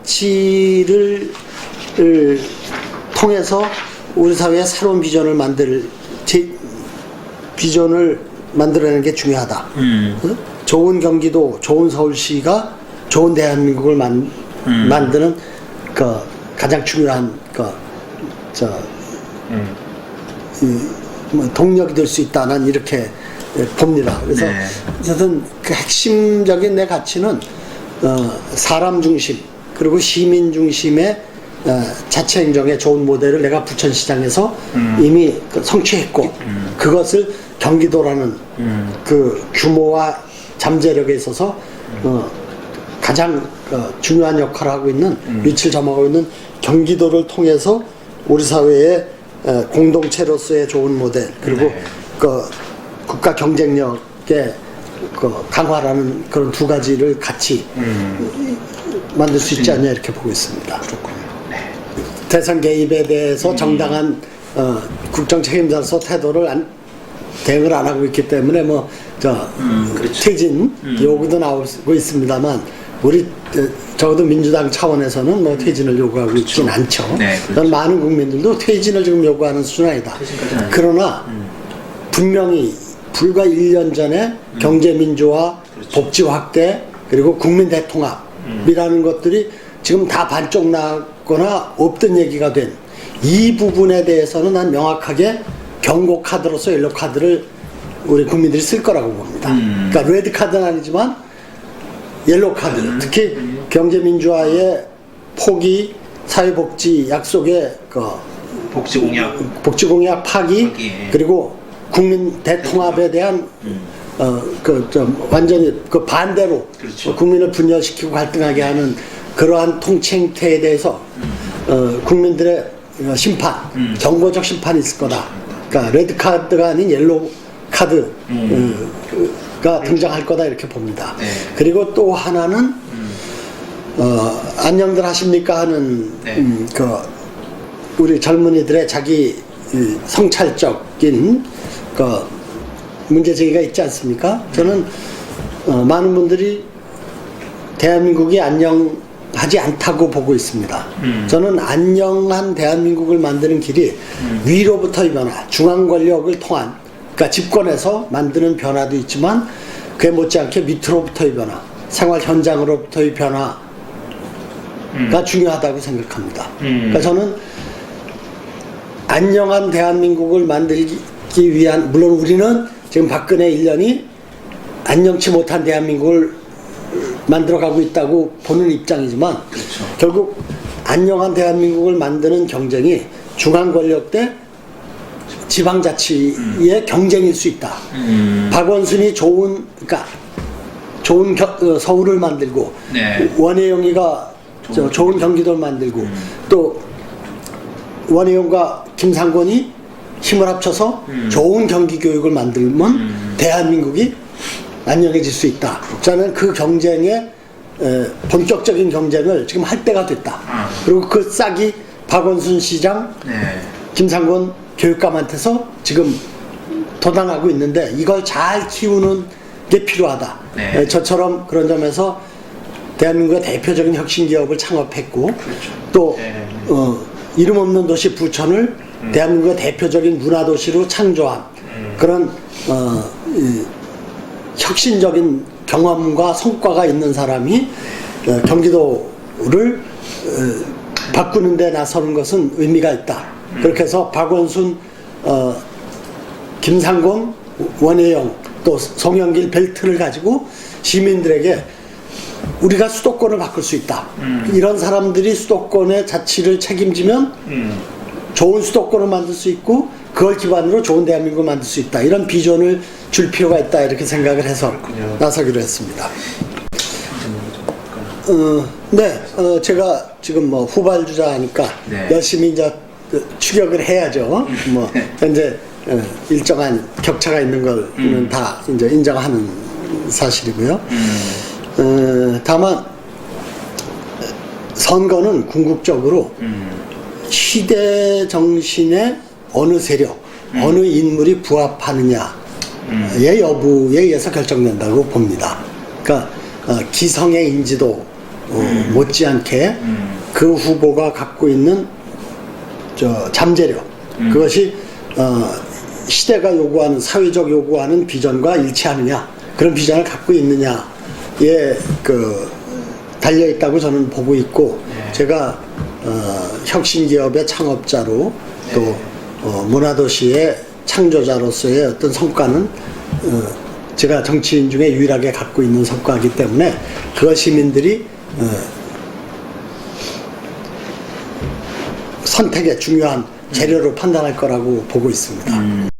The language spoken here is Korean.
지방자치를 을 통해서 우리 사회의 새로운 비전을 만들 제, 비전을 만들어내는 게 중요하다. 음. 어? 좋은 경기도, 좋은 서울시가 좋은 대한민국을 만, 음. 만드는 그 가장 중요한 그저 음. 뭐 동력이 될 수 있다. 난 이렇게 예, 봅니다. 그래서 네. 어쨌든 그 핵심적인 내 가치는 어, 사람 중심 그리고 시민 중심의 어, 자체 행정의 좋은 모델을 내가 부천시장에서 이미 그 성취했고 그것을 경기도라는 음. 그 규모와 잠재력에 있어서 어, 가장 어, 중요한 역할을 하고 있는 위치를 점하고 있는 경기도를 통해서 우리 사회의 어, 공동체로서의 좋은 모델 그리고 네. 그 국가 경쟁력의 그 강화라는 그런 두 가지를 같이 만들 수 있지 않냐 이렇게 보고 있습니다. 대선 개입에 대해서 정당한 어, 국정 책임자로서 태도를 안, 대응을 안 하고 있기 때문에 뭐저 음, 그렇죠. 퇴진 요구도 나오고 있습니다만 우리 어, 적어도 민주당 차원에서는 뭐 퇴진을 요구하고 있진 않죠. 네, 그렇죠. 저는 많은 국민들도 퇴진을 지금 요구하는 수준 아니다. 퇴진까지는 아니죠. 그러나 분명히 불과 1년 전에 경제 민주화, 그렇죠. 복지 확대 그리고 국민 대통합이라는 것들이 지금 다 반쪽 나거나 없던 얘기가 된 이 부분에 대해서는 난 명확하게 경고 카드로서 옐로 카드를 우리 국민들이 쓸 거라고 봅니다. 음. 그러니까 레드 카드는 아니지만 옐로 카드 특히 경제 민주화의 포기 사회복지 약속의 그 복지 공약. 복지공약 파기 파기, 예. 그리고 국민 대통합에 대한 어 그 좀 완전히 그 반대로 그렇죠. 국민을 분열시키고 갈등하게 하는 그러한 통칭태에 대해서 어 국민들의 어, 심판 음. 경고적 심판이 있을 거다. 그러니까 레드 카드가 아닌 옐로우 카드가 등장할 거다 이렇게 봅니다. 네. 그리고 또 하나는 어 안녕들 하십니까 하는 네. 음, 그 우리 젊은이들의 자기 이 성찰적인 그 문제 제기가 있지 않습니까? 저는 어, 많은 분들이 대한민국이 안녕하지 않다고 보고 있습니다. 음. 저는 안녕한 대한민국을 만드는 길이 위로부터의 변화, 중앙 권력을 통한 그러니까 집권에서 만드는 변화도 있지만 그에 못지않게 밑으로부터의 변화, 생활 현장으로부터의 변화가 중요하다고 생각합니다. 음. 그러니까 저는 안녕한 대한민국을 만들기 위한 물론 우리는 지금 박근혜 1년이 안녕치 못한 대한민국을 만들어가고 있다고 보는 입장이지만 그렇죠. 결국 안녕한 대한민국을 만드는 경쟁이 중앙 권력 대 지방자치의 경쟁일 수 있다. 음. 박원순이 좋은 그러니까 좋은 겨- 어, 서울을 만들고 네. 원혜영이가 저 좋은 경기도를 만들고 또 원혜영과 김상곤이 힘을 합쳐서 좋은 경기 교육을 만들면 대한민국이 안녕해질 수 있다. 저는 그 경쟁에 에, 본격적인 경쟁을 지금 할 때가 됐다. 아. 그리고 그 싹이 박원순 시장, 네. 김상곤 교육감한테서 지금 도단하고 있는데 이걸 잘 키우는 게 필요하다. 네. 에, 저처럼 그런 점에서 대한민국의 대표적인 혁신 기업을 창업했고 또 네. 어, 이름 없는 도시 부천을 대한민국의 대표적인 문화 도시로 창조한 그런 어, 이, 혁신적인 경험과 성과가 있는 사람이 어, 경기도를 어, 바꾸는 데 나서는 것은 의미가 있다. 그렇게 해서 박원순, 어, 김상곤, 원혜영, 또 송영길 벨트를 가지고 시민들에게 우리가 수도권을 바꿀 수 있다. 이런 사람들이 수도권의 자치를 책임지면 음. 좋은 수도권을 만들 수 있고 그걸 기반으로 좋은 대한민국을 만들 수 있다. 이런 비전을 줄 필요가 있다. 이렇게 생각을 해서 그렇군요. 나서기로 했습니다. 어, 네, 어, 제가 지금 뭐 후발주자니까 네. 열심히 이제 그 추격을 해야죠. 뭐 현재 어, 일정한 격차가 있는 걸는 다 이제 인정하는 사실이고요. 어, 다만 선거는 궁극적으로 시대 정신에 어느 세력, 어느 인물이 부합하느냐의 여부에 의해서 결정된다고 봅니다. 그러니까 어, 기성의 인지도 어, 못지않게 음. 그 후보가 갖고 있는 저 잠재력 그것이 어, 시대가 요구하는 사회적 요구하는 비전과 일치하느냐 그런 비전을 갖고 있느냐 에그 달려 있다고 저는 보고 있고 제가 어, 혁신 기업의 창업자로 또 어, 문화도시의 창조자로서의 어떤 성과는 어, 제가 정치인 중에 유일하게 갖고 있는 성과이기 때문에 그걸 시민들이 어, 선택의 중요한 재료로 판단할 거라고 보고 있습니다.